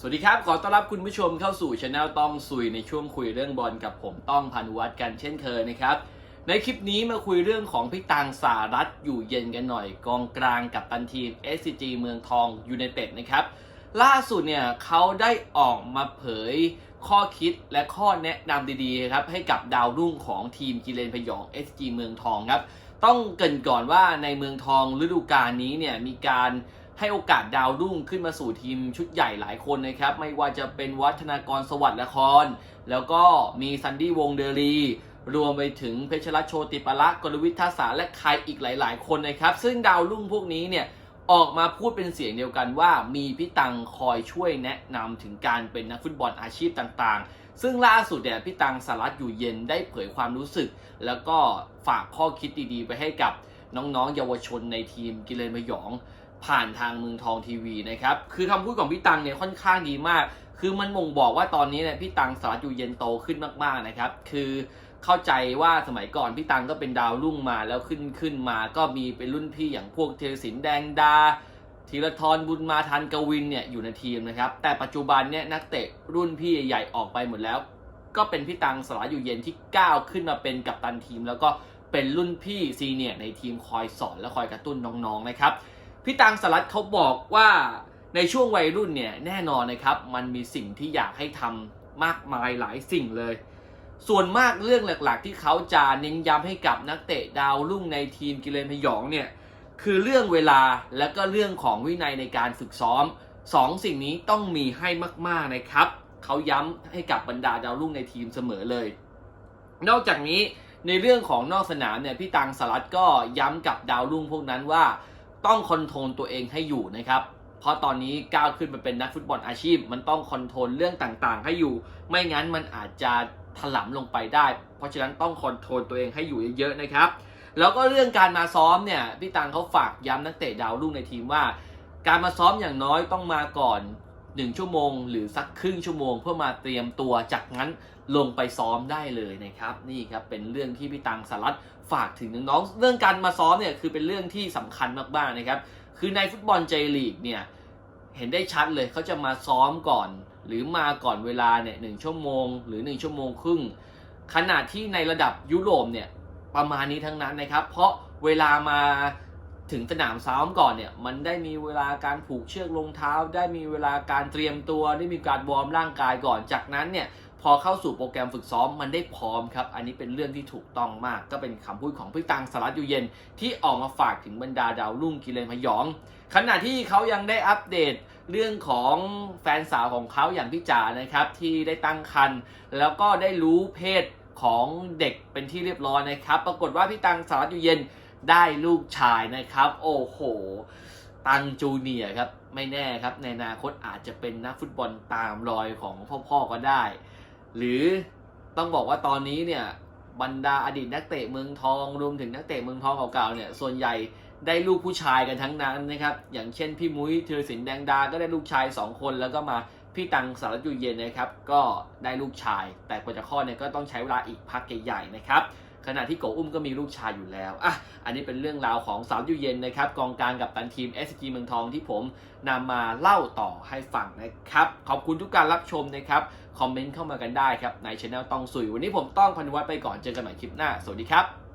สวัสดีครับ ขอต้อนรับคุณผู้ชมเข้าสู่ช anel ต้องซุยในช่วงคุยเรื่องบอลกับผมต้องพันวัฒน์กันเช่นเคยนะครับ ในคลิปนี้มาคุยเรื่องของพี่ตังสารัตอยู่เย็นกันหน่อย กองกลางกับตันทีม SCG เมืองทองยูไนเต็ดนะครับ ล่าสุดเนี่ยเขาได้ออกมาเผยข้อคิดและข้อแนะนำดีๆครับให้กับดาวรุ่งของทีมกิเลนพยอง SG เมืองทองครับ ต้องเกรินก่อนว่าในเมืองทองฤดูกาลนี้เนี่ยมีการ ให้โอกาสดาวรุ่งขึ้นมาสู่ทีมชุดใหญ่หลายคนนะครับ ไม่ว่าจะเป็นวัฒนากรสวัสดิ์ละคร แล้วก็มีซันดี้วงเดลีรวมไปถึงเพชรรัตน์โชติปละกรวิทยาศาและใครอีกหลาย ๆ คนนะครับ ซึ่งดาวรุ่งพวกนี้เนี่ยออกมาพูดเป็นเสียงเดียวกันว่ามีพี่ตังคอยช่วยแนะนำถึงการเป็นนักฟุตบอลอาชีพต่างๆ ซึ่งล่าสุดเนี่ยพี่ตังสารัตอยู่เย็นได้เผยความรู้สึก แล้วก็ฝากข้อคิดดีๆ ไปให้กับน้องๆ เยาวชนในทีมกิเลนพยอง ผ่านทางเมืองทองทีวีนะครับ คือคำพูดของพี่ตังเนี่ยค่อนข้างดีมาก คือมันบ่งบอกว่าตอนนี้เนี่ยพี่ตังสารอยู่เย็นโตขึ้นมากๆนะครับ คือเข้าใจว่าสมัยก่อนพี่ตังก็เป็นดาวรุ่งมาแล้วขึ้นขึ้นมา ก็มีเป็นรุ่นพี่อย่างพวกเทศินแดงดาธีรทรบุญมาทันกวินเนี่ยอยู่ในทีมนะครับ แต่ปัจจุบันเนี่ยนักเตะรุ่นพี่ใหญ่ๆออกไปหมดแล้ว ก็เป็นพี่ตังสลาอยู่เย็นที่ก้าวขึ้นมาเป็นกัปตันทีม แล้วก็เป็นรุ่นพี่ซีเนียในทีมคอยสอนและคอยกระตุ้นน้องๆนะครับ พี่ตังสลัดเขาบอกว่าในช่วงวัยรุ่นเนี่ยแน่นอนนะครับ มันมีสิ่งที่อยากให้ทำมากมายหลายสิ่งเลย ส่วนมากเรื่องหลักๆ ที่เขาจะเน้นย้ำให้กับนักเตะดาวรุ่งในทีมกิเลนพยองเนี่ยคือเรื่องเวลาและก็เรื่องของวินัยในการฝึกซ้อมสองสิ่งนี้ต้องมีให้มากๆนะครับเขาย้ำให้กับบรรดาดาวรุ่งในทีมเสมอเลย นอกจากนี้ในเรื่องของนอกสนามเนี่ยพี่ตังสลัดก็ย้ำกับดาวรุ่งพวกนั้นว่า ต้องคอนโทรลตัวเองให้อยู่นะครับ เพราะตอนนี้ก้าวขึ้นมาเป็นนักฟุตบอลอาชีพ มันต้องคอนโทรลเรื่องต่างๆ ให้อยู่ ไม่งั้นมันอาจจะถลำลงไปได้ เพราะฉะนั้นต้องคอนโทรลตัวเองให้อยู่เยอะๆนะครับ แล้วก็เรื่องการมาซ้อมเนี่ยพี่ตังเขาฝากย้ำนักเตะดาวรุ่งในทีมว่า การมาซ้อมอย่างน้อยต้องมาก่อน 1 ชั่วโมง หรือสักครึ่งชั่วโมง เพื่อมาเตรียมตัวจากนั้นลงไปซ้อมได้เลยนะครับ นี่ครับเป็นเรื่องที่พี่ตังสารัตฝากถึงน้องๆเรื่องการมาซ้อมเนี่ยคือเป็นเรื่องที่สำคัญมากๆนะครับ คือในฟุตบอลเจลีกเนี่ยเห็นได้ชัดเลยเขาจะมาซ้อมก่อน หรือมาก่อนเวลาเนี่ยหนึ่งชั่วโมง หรือ 1 ชั่วโมงครึ่งขณะที่ในระดับยุโรปเนี่ยประมาณนี้ทั้งนั้นนะครับ เพราะเวลามา ถึงสนามซ้อมก่อนเนี่ย มันได้มีเวลาการผูกเชือกรองเท้า ได้มีเวลาการเตรียมตัว ได้มีการวอร์มร่างกายก่อน จากนั้นเนี่ยพอเข้าสู่โปรแกรมฝึกซ้อมมันได้พร้อมครับ อันนี้เป็นเรื่องที่ถูกต้องมาก ก็เป็นคำพูดของพี่ตังสารัตอยู่เย็น ที่ออกมาฝากถึงบรรดาดาวรุ่งกิเลนพยอง ขณะที่เขายังได้อัปเดตเรื่องของแฟนสาวของเขาอย่างพี่จ๋านะครับ ที่ได้ตั้งครรภ์แล้วก็ได้รู้เพศของเด็กเป็นที่เรียบร้อยนะครับ ปรากฏว่าพี่ตังสารัตอยู่เย็น ได้ลูกชายนะครับ โอ้โห ตังจูเนียครับ ไม่แน่ครับ ในอนาคตอาจจะเป็นนักฟุตบอลตามรอยของพ่อๆก็ได้ หรือต้องบอกว่าตอนนี้เนี่ยบรรดาอดีตนักเตะเมืองทองรวมถึงนักเตะเมืองทองเก่าๆเนี่ยส่วนใหญ่ได้ลูกผู้ชายกันทั้งนั้นนะครับ อย่างเช่นพี่มุ้ยธีรศิลป์แดงดา ก็ได้ลูกชาย 2 คนแล้วก็มาพี่ตังสารยุเย็นนะครับ ก็ได้ลูกชาย แต่กว่าจะคลอดเนี่ยก็ต้องใช้เวลาอีกพักใหญ่ๆนะครับ ขณะที่โกอุ้มก็มีลูกชายอยู่แล้วอะอันนี้เป็นเรื่องราวของสาวยูเย็นนะครับกองกลางกับตันทีม SG เมืองทองที่ผมนำมาเล่าต่อให้ฟังนะครับ ขอบคุณทุกการรับชมนะครับ คอมเมนต์เข้ามากันได้ครับ ในช anel ต้องสุย วันนี้ผมต้องพันวัตไปก่อนเจอกันใหม่คลิปหน้า สวัสดีครับ